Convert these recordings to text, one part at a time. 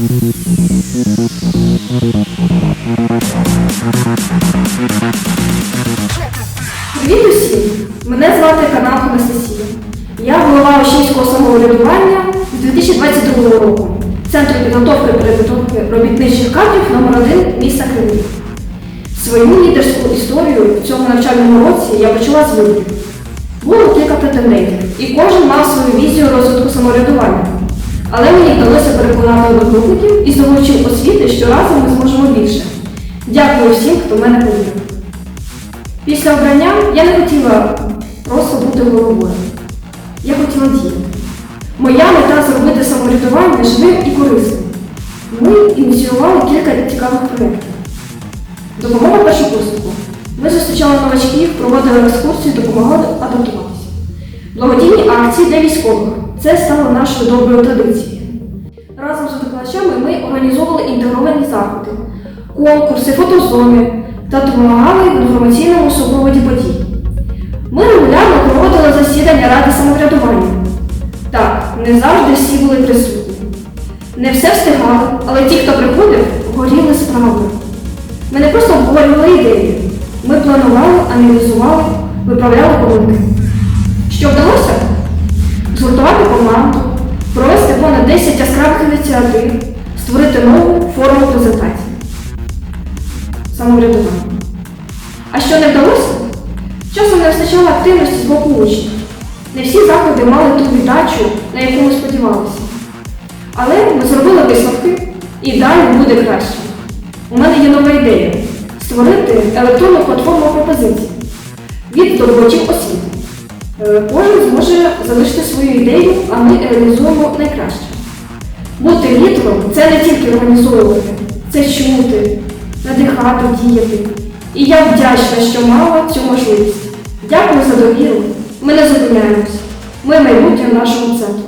Привіт усім! Мене звати Канал Анастасія. Я голова Ощинського самоврядування з 2022 року Центру підготовки перепідготовки робітничих кадрів номер 1 міста Кривий. Свою лідерську історію в цьому навчальному році я почала з виборів. Було кілька претендентів, і кожен мав свою візію розвитку самоврядування. Але мені вдалося переконати одногрупників і здобувачів освіти, що разом ми зможемо більше. Дякую всім, хто мене повірив. Після обрання я не хотіла просто бути головою. Я хотіла діяти. Моя мета зробити самоврядування живим і корисним. Ми ініціювали кілька цікавих проєктів. Допомога першокурснику. Ми зустрічали новачків, проводили екскурсії, допомагали адаптуватися. Благодійні акції для військових. Це стало нашою доброю традицією. Разом з викладачами ми організовували інтегровані заходи, конкурси, фотозони та допомагали в інформаційному супроводі подій. Ми регулярно проводили засідання Ради самоврядування. Так, не завжди всі були присутні. Не все встигали, але ті, хто приходив, горіли справою. Ми не просто обговорювали ідеї. Ми планували, аналізували, виправляли помилки. Що вдалося? Команду, провести понад 10 яскравих ініціатив, створити нову форму презентації. Самоврядування. А що не вдалося? Часом не вистачало активності з боку учнів. Не всі заходи мали ту віддачу, на яку ми сподівалися. Але ми зробили висновки і далі буде краще. У мене є нова ідея створити електронну платформу пропозицій від здобувачів освіти. Е, Кожен зможе залишити свою ідею, а ми реалізуємо найкраще. Бути лідером це не тільки організовувати, це чути, надихати, діяти. І я вдячна, що мала цю можливість. Дякую за довіру. Ми не зупиняємось. Ми майбутнє нашого центру.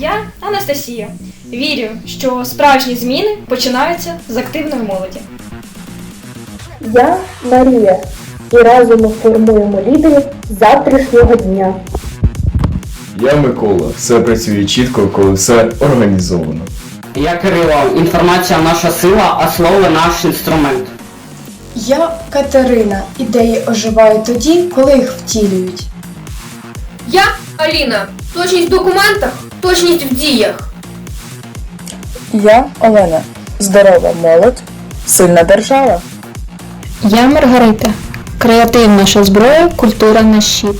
Я Анастасія. Вірю, що справжні зміни починаються з активної молоді. Я Марія, і разом ми формуємо лідерів завтрашнього дня. Я Микола. Все працює чітко, коли все організовано. Я Кирило. Інформація наша сила, а слово наш інструмент. Я Катерина. Ідеї оживають тоді, коли їх втілюють. Я Аліна. Точність в документах, точність в діях. Я Олена. Здорова молодь, сильна держава. Я Маргарита. Креатив наша зброя, культура наш щит.